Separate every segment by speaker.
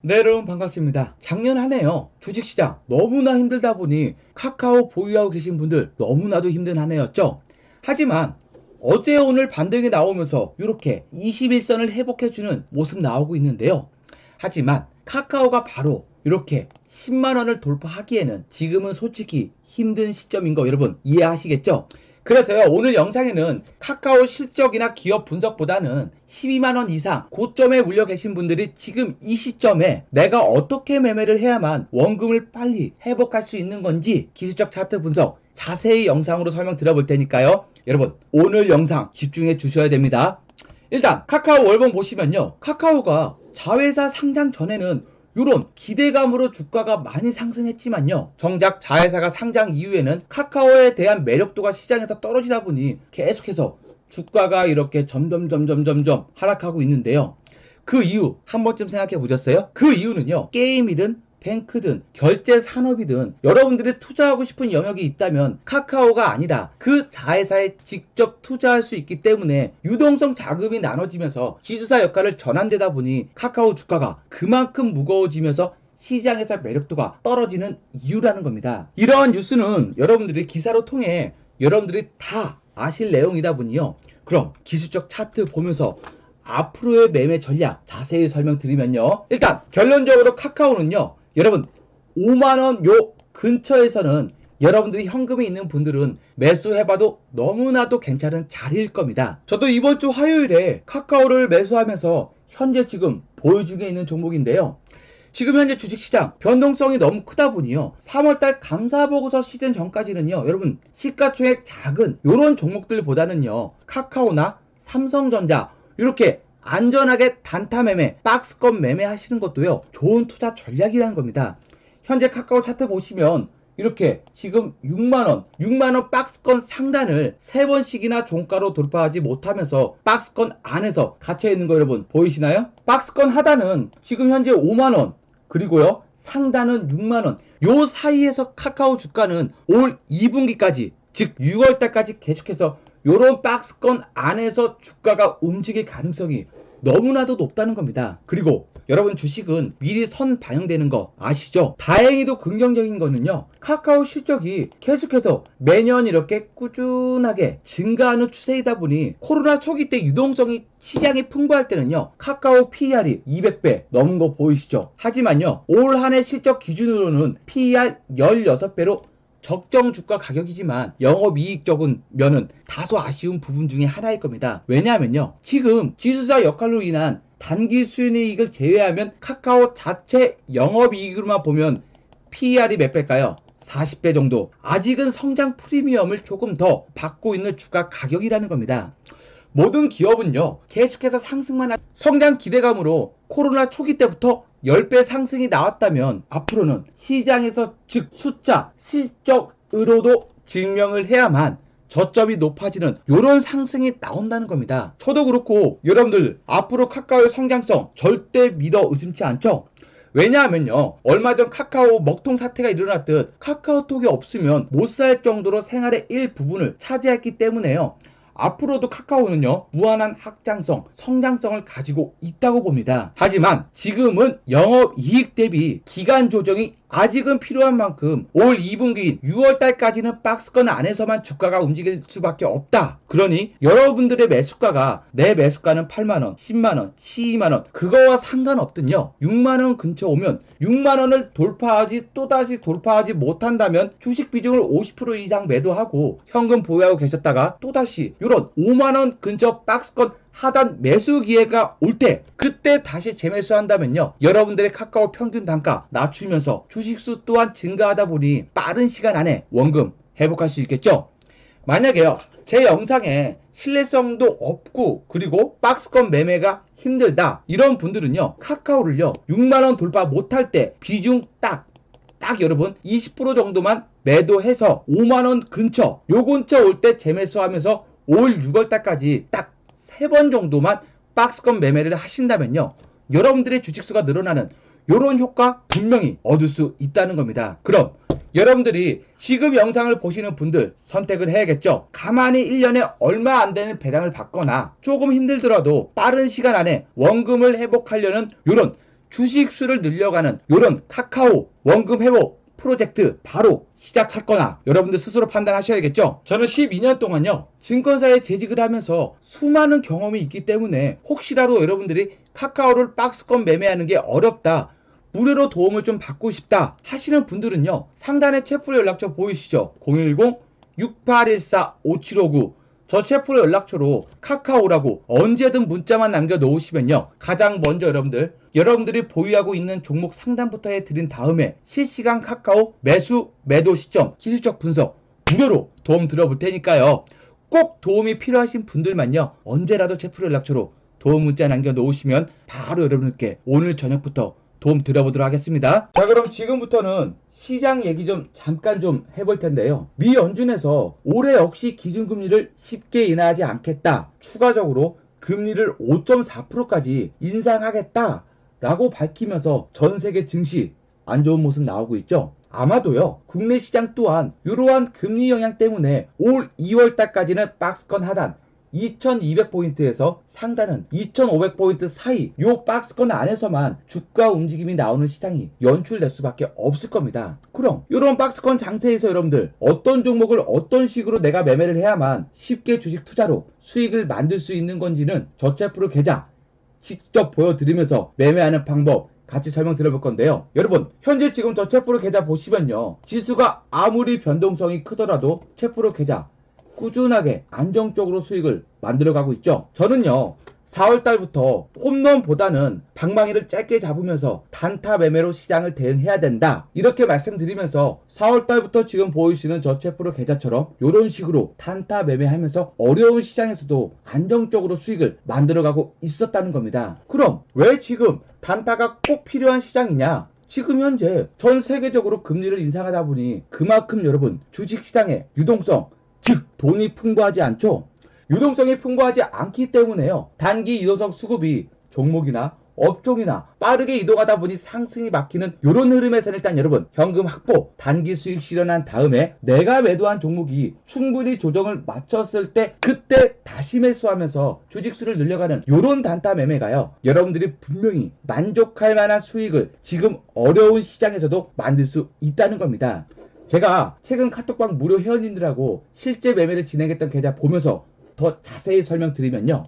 Speaker 1: 네, 여러분 반갑습니다. 작년 한 해요. 주식시장 너무나 힘들다 보니 카카오 보유하고 계신 분들 너무나도 힘든 한 해였죠. 하지만 어제 오늘 반등이 나오면서 이렇게 21선을 회복해주는 모습 나오고 있는데요. 하지만 카카오가 바로 이렇게 10만원을 돌파하기에는 지금은 솔직히 힘든 시점인 거 여러분 이해하시겠죠? 그래서요 오늘 영상에는 카카오 실적이나 기업 분석보다는 12만원 이상 고점에 물려 계신 분들이 지금 이 시점에 내가 어떻게 매매를 해야만 원금을 빨리 회복할 수 있는 건지 기술적 차트 분석 자세히 영상으로 설명 드려볼 테니까요. 여러분 오늘 영상 집중해 주셔야 됩니다. 일단 카카오 월봉 보시면요. 카카오가 자회사 상장 전에는 이런 기대감으로 주가가 많이 상승했지만요. 정작 자회사가 상장 이후에는 카카오에 대한 매력도가 시장에서 떨어지다 보니 계속해서 주가가 이렇게 점점 점점 점점 하락하고 있는데요. 그 이유 한 번쯤 생각해 보셨어요? 그 이유는요. 게임이든 뱅크든 결제 산업이든 여러분들이 투자하고 싶은 영역이 있다면 카카오가 아니다. 그 자회사에 직접 투자할 수 있기 때문에 유동성 자금이 나눠지면서 지주사 역할을 전환되다 보니 카카오 주가가 그만큼 무거워지면서 시장에서 매력도가 떨어지는 이유라는 겁니다. 이러한 뉴스는 여러분들이 기사로 통해 여러분들이 다 아실 내용이다 보니요. 그럼 기술적 차트 보면서 앞으로의 매매 전략 자세히 설명드리면요. 일단 결론적으로 카카오는요. 여러분 5만원 요 근처에서는 여러분들이 현금이 있는 분들은 매수해봐도 너무나도 괜찮은 자리일 겁니다. 저도 이번 주 화요일에 카카오를 매수하면서 현재 지금 보유 중에 있는 종목인데요. 지금 현재 주식시장 변동성이 너무 크다 보니요. 3월달 감사보고서 시즌 전까지는요. 여러분 시가총액 작은 이런 종목들보다는요. 카카오나 삼성전자 이렇게 안전하게 단타 매매, 박스권 매매 하시는 것도요, 좋은 투자 전략이라는 겁니다. 현재 카카오 차트 보시면, 이렇게 지금 6만원, 6만원 박스권 상단을 3번씩이나 종가로 돌파하지 못하면서 박스권 안에서 갇혀있는 거 여러분 보이시나요? 박스권 하단은 지금 현재 5만원, 그리고요, 상단은 6만원. 요 사이에서 카카오 주가는 올 2분기까지, 즉 6월달까지 계속해서 요런 박스권 안에서 주가가 움직일 가능성이 너무나도 높다는 겁니다. 그리고 여러분 주식은 미리 선 반영되는 거 아시죠? 다행히도 긍정적인 거는요. 카카오 실적이 계속해서 매년 이렇게 꾸준하게 증가하는 추세이다 보니 코로나 초기 때 유동성이 시장이 풍부할 때는요. 카카오 PER이 200배 넘은 거 보이시죠? 하지만요. 올 한 해 실적 기준으로는 PER 16배로 적정 주가 가격이지만 영업이익적인 면은 다소 아쉬운 부분 중에 하나일 겁니다. 왜냐하면요. 지금 지수사 역할로 인한 단기 수익을 제외하면 카카오 자체 영업이익으로만 보면 PER이 몇 배일까요? 40배 정도. 아직은 성장 프리미엄을 조금 더 받고 있는 주가 가격이라는 겁니다. 모든 기업은요, 계속해서 상승만 한 성장 기대감으로 코로나 초기 때부터 10배 상승이 나왔다면 앞으로는 시장에서 즉 숫자, 실적으로도 증명을 해야만 저점이 높아지는 이런 상승이 나온다는 겁니다. 저도 그렇고 여러분들 앞으로 카카오의 성장성 절대 믿어 의심치 않죠? 왜냐하면요 얼마 전 카카오 먹통 사태가 일어났듯 카카오톡이 없으면 못 살 정도로 생활의 일부분을 차지했기 때문에요 앞으로도 카카오는요, 무한한 확장성, 성장성을 가지고 있다고 봅니다. 하지만 지금은 영업 이익 대비 기간 조정이 아직은 필요한 만큼 올 2분기인 6월달까지는 박스권 안에서만 주가가 움직일 수밖에 없다. 그러니 여러분들의 매수가가 내 매수가는 8만원, 10만원, 12만원 그거와 상관없든요. 6만원 근처 오면 6만원을 돌파하지 또다시 돌파하지 못한다면 주식 비중을 50% 이상 매도하고 현금 보유하고 계셨다가 또다시 이런 5만원 근처 박스권 하단 매수 기회가 올 때 그때 다시 재매수한다면요. 여러분들의 카카오 평균 단가 낮추면서 주식수 또한 증가하다 보니 빠른 시간 안에 원금 회복할 수 있겠죠? 만약에요. 제 영상에 신뢰성도 없고 그리고 박스권 매매가 힘들다 이런 분들은요. 카카오를요. 6만원 돌파 못할 때 비중 딱 딱 여러분 20% 정도만 매도해서 5만원 근처 요 근처 올 때 재매수하면서 올 6월달까지 딱 세 번 정도만 박스권 매매를 하신다면요. 여러분들의 주식수가 늘어나는 이런 효과 분명히 얻을 수 있다는 겁니다. 그럼 여러분들이 지금 영상을 보시는 분들 선택을 해야겠죠. 가만히 1년에 얼마 안 되는 배당을 받거나 조금 힘들더라도 빠른 시간 안에 원금을 회복하려는 이런 주식 수를 늘려가는 이런 카카오 원금 회복 프로젝트 바로 시작할 거나 여러분들 스스로 판단하셔야겠죠. 저는 12년 동안요. 증권사에 재직을 하면서 수많은 경험이 있기 때문에 혹시라도 여러분들이 카카오를 박스권 매매하는 게 어렵다. 무료로 도움을 좀 받고 싶다 하시는 분들은요. 상단에 채플 연락처 보이시죠? 010-6814-5759 저 채플 연락처로 카카오라고 언제든 문자만 남겨 놓으시면요. 가장 먼저 여러분들, 여러분들이 보유하고 있는 종목 상담부터 해드린 다음에 실시간 카카오 매수, 매도 시점, 기술적 분석 무료로 도움 들어볼 테니까요. 꼭 도움이 필요하신 분들만요. 언제라도 채플 연락처로 도움 문자 남겨 놓으시면 바로 여러분께 오늘 저녁부터 도움 드려보도록 하겠습니다. 자, 그럼 지금부터는 시장 얘기 좀 잠깐 좀 해볼 텐데요. 미 연준에서 올해 역시 기준금리를 쉽게 인하하지 않겠다. 추가적으로 금리를 5.4%까지 인상하겠다. 라고 밝히면서 전 세계 증시 안 좋은 모습 나오고 있죠. 아마도요, 국내 시장 또한 이러한 금리 영향 때문에 올 2월 달까지는 박스권 하단 2200포인트에서 상단은 2500포인트 사이 요 박스권 안에서만 주가 움직임이 나오는 시장이 연출될 수밖에 없을 겁니다. 그럼 이런 박스권 장세에서 여러분들 어떤 종목을 어떤 식으로 내가 매매를 해야만 쉽게 주식 투자로 수익을 만들 수 있는 건지는 저체프로 계좌 직접 보여드리면서 매매하는 방법 같이 설명 드려볼 건데요. 여러분, 현재 지금 저 채프로 계좌 보시면요. 지수가 아무리 변동성이 크더라도 채프로 계좌 꾸준하게 안정적으로 수익을 만들어가고 있죠. 저는요. 4월 달부터 홈런보다는 방망이를 짧게 잡으면서 단타 매매로 시장을 대응해야 된다. 이렇게 말씀드리면서 4월 달부터 지금 보이시는 저 채프로 계좌처럼 이런 식으로 단타 매매하면서 어려운 시장에서도 안정적으로 수익을 만들어가고 있었다는 겁니다. 그럼 왜 지금 단타가 꼭 필요한 시장이냐? 지금 현재 전 세계적으로 금리를 인상하다 보니 그만큼 여러분 주식시장의 유동성 즉 돈이 풍부하지 않죠. 유동성이 풍부하지 않기 때문에요. 단기 유동성 수급이 종목이나 업종이나 빠르게 이동하다 보니 상승이 막히는 이런 흐름에서는 일단 여러분 현금 확보 단기 수익 실현한 다음에 내가 매도한 종목이 충분히 조정을 마쳤을 때 그때 다시 매수하면서 주식수를 늘려가는 이런 단타 매매가요 여러분들이 분명히 만족할 만한 수익을 지금 어려운 시장에서도 만들 수 있다는 겁니다 제가 최근 카톡방 무료 회원님들하고 실제 매매를 진행했던 계좌 보면서 더 자세히 설명드리면요.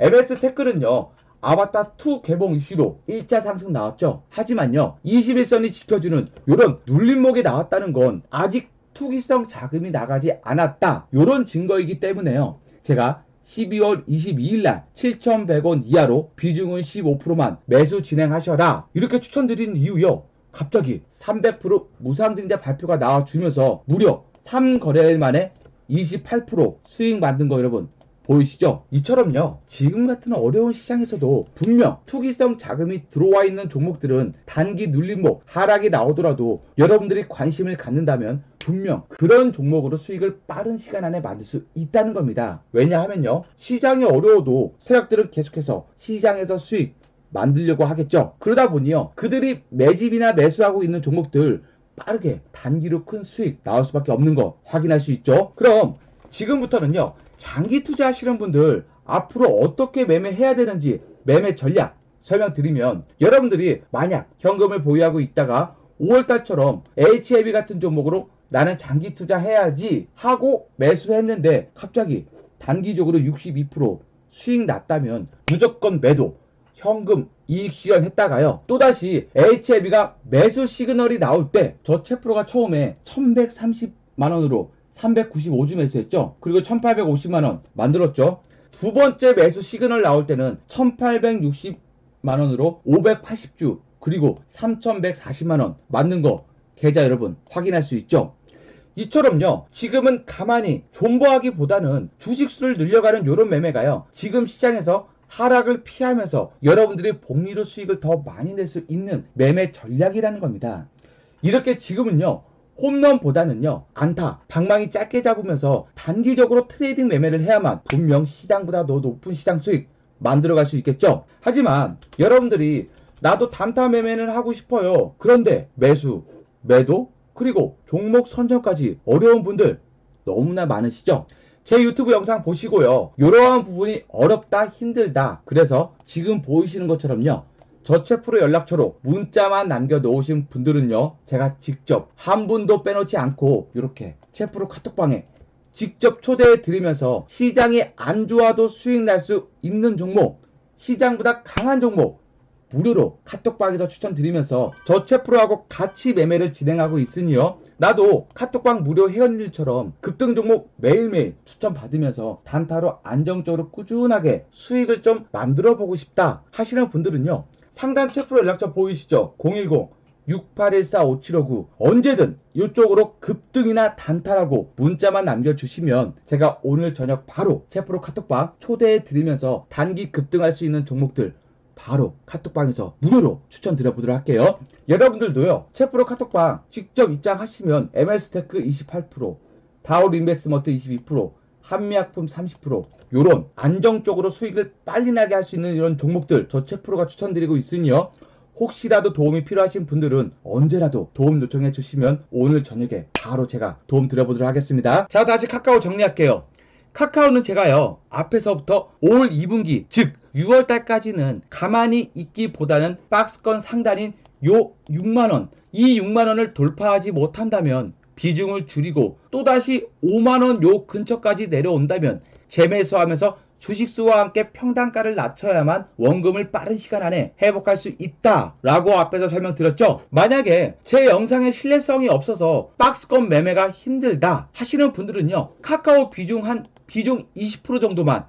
Speaker 1: MS 테크는요. 아바타 2 개봉 이슈로 1차 상승 나왔죠. 하지만요. 21선이 지켜주는 이런 눌림목이 나왔다는 건 아직 투기성 자금이 나가지 않았다. 이런 증거이기 때문에요. 제가 12월 22일 날 7,100원 이하로 비중은 15%만 매수 진행하셔라. 이렇게 추천드리는 이유요. 갑자기 300% 무상증자 발표가 나와주면서 무려 3거래일 만에 28% 수익 만든 거 여러분 보이시죠? 이처럼요. 지금 같은 어려운 시장에서도 분명 투기성 자금이 들어와 있는 종목들은 단기 눌림목 하락이 나오더라도 여러분들이 관심을 갖는다면 분명 그런 종목으로 수익을 빠른 시간 안에 만들 수 있다는 겁니다. 왜냐하면요. 시장이 어려워도 세력들은 계속해서 시장에서 수익 만들려고 하겠죠. 그러다 보니요. 그들이 매집이나 매수하고 있는 종목들 빠르게 단기로 큰 수익 나올 수밖에 없는 거 확인할 수 있죠. 그럼 지금부터는요. 장기 투자하시는 분들 앞으로 어떻게 매매해야 되는지 매매 전략 설명드리면 여러분들이 만약 현금을 보유하고 있다가 5월달처럼 HAB 같은 종목으로 나는 장기 투자해야지 하고 매수했는데 갑자기 단기적으로 62% 수익 났다면 무조건 매도 현금 이익 실현 했다가요. 또다시 HLB가 매수 시그널이 나올 때 저 채프로가 처음에 1130만원으로 395주 매수했죠. 그리고 1850만원 만들었죠. 두 번째 매수 시그널 나올 때는 1860만원으로 580주 그리고 3140만원 만든 거 계좌 여러분 확인할 수 있죠. 이처럼요, 지금은 가만히 존버하기보다는 주식수를 늘려가는 이런 매매가요, 지금 시장에서 하락을 피하면서 여러분들이 복리로 수익을 더 많이 낼 수 있는 매매 전략이라는 겁니다. 이렇게 지금은요, 홈런보다는요, 안타, 방망이 짧게 잡으면서 단기적으로 트레이딩 매매를 해야만 분명 시장보다 더 높은 시장 수익 만들어갈 수 있겠죠? 하지만 여러분들이 나도 단타 매매는 하고 싶어요. 그런데 매수, 매도, 그리고 종목 선정까지 어려운 분들 너무나 많으시죠? 제 유튜브 영상 보시고요. 이러한 부분이 어렵다, 힘들다. 그래서 지금 보이시는 것처럼요. 저체프로 연락처로 문자만 남겨놓으신 분들은요, 제가 직접 한 분도 빼놓지 않고 이렇게 체프로 카톡방에 직접 초대해 드리면서 시장이 안 좋아도 수익 날 수 있는 종목, 시장보다 강한 종목, 무료로 카톡방에서 추천드리면서 저체 프로하고 같이 매매를 진행하고 있으니요. 나도 카톡방 무료 회원일처럼 급등 종목 매일매일 추천받으면서 단타로 안정적으로 꾸준하게 수익을 좀 만들어 보고 싶다 하시는 분들은요. 상단 체프로 연락처 보이시죠? 010 6814-5759 언제든 이쪽으로 급등이나 단타라고 문자만 남겨주시면 제가 오늘 저녁 바로 체프로 카톡방 초대해 드리면서 단기 급등할 수 있는 종목들 바로 카톡방에서 무료로 추천드려 보도록 할게요. 여러분들도요, 체프로 카톡방 직접 입장하시면 MS테크 28%, 다올 인베스먼트 22%, 한미약품 30%, 요런 안정적으로 수익을 빨리 나게 할 수 있는 이런 종목들 저 체프로가 추천드리고 있으니요. 혹시라도 도움이 필요하신 분들은 언제라도 도움 요청해 주시면 오늘 저녁에 바로 제가 도움 드려보도록 하겠습니다. 자, 다시 카카오 정리할게요. 카카오는 제가요, 앞에서부터 올 2분기, 즉, 6월달까지는 가만히 있기보다는 박스권 상단인 요 6만원, 이 6만원을 돌파하지 못한다면 비중을 줄이고 또다시 5만원 요 근처까지 내려온다면 재매수하면서 주식수와 함께 평단가를 낮춰야만 원금을 빠른 시간 안에 회복할 수 있다라고 앞에서 설명드렸죠. 만약에 제 영상의 신뢰성이 없어서 박스권 매매가 힘들다 하시는 분들은요. 카카오 비중 한 비중 20% 정도만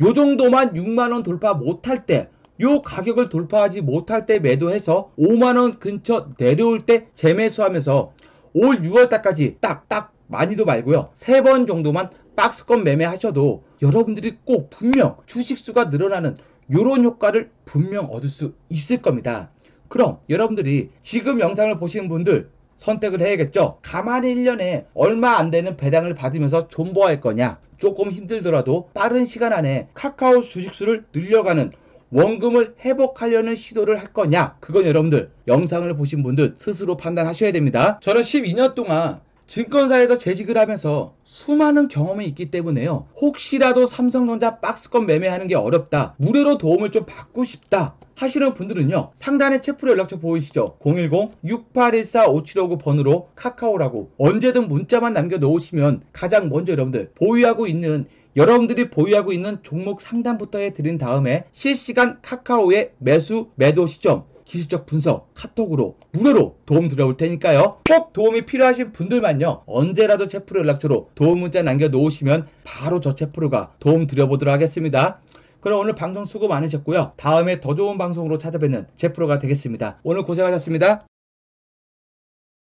Speaker 1: 요 정도만 6만 원 돌파 못할 때 요 가격을 돌파하지 못할 때 매도해서 5만 원 근처 내려올 때 재매수하면서 올 6월 달까지 딱딱 많이도 말고요. 세번 정도만 박스권 매매하셔도 여러분들이 꼭 분명 주식수가 늘어나는 요런 효과를 분명 얻을 수 있을 겁니다. 그럼 여러분들이 지금 영상을 보시는 분들 선택을 해야겠죠. 가만히 1년에 얼마 안 되는 배당을 받으면서 존버할 거냐. 조금 힘들더라도 빠른 시간 안에 카카오 주식수를 늘려가는 원금을 회복하려는 시도를 할 거냐? 그건 여러분들 영상을 보신 분들 스스로 판단하셔야 됩니다. 저는 12년 동안 증권사에서 재직을 하면서 수많은 경험이 있기 때문에요. 혹시라도 삼성전자 박스권 매매하는 게 어렵다. 무료로 도움을 좀 받고 싶다. 하시는 분들은요. 상단에 체프로 연락처 보이시죠? 010-6814-5759 번호로 카카오라고 언제든 문자만 남겨놓으시면 가장 먼저 여러분들 보유하고 있는 여러분들이 보유하고 있는 종목 상담부터 해드린 다음에 실시간 카카오의 매수, 매도 시점, 기술적 분석 카톡으로 무료로 도움 드려올 테니까요. 꼭 도움이 필요하신 분들만요. 언제라도 체프로 연락처로 도움 문자 남겨놓으시면 바로 저 체프로가 도움 드려보도록 하겠습니다. 그럼 오늘 방송 수고 많으셨고요. 다음에 더 좋은 방송으로 찾아뵙는 제프로가 되겠습니다. 오늘 고생하셨습니다.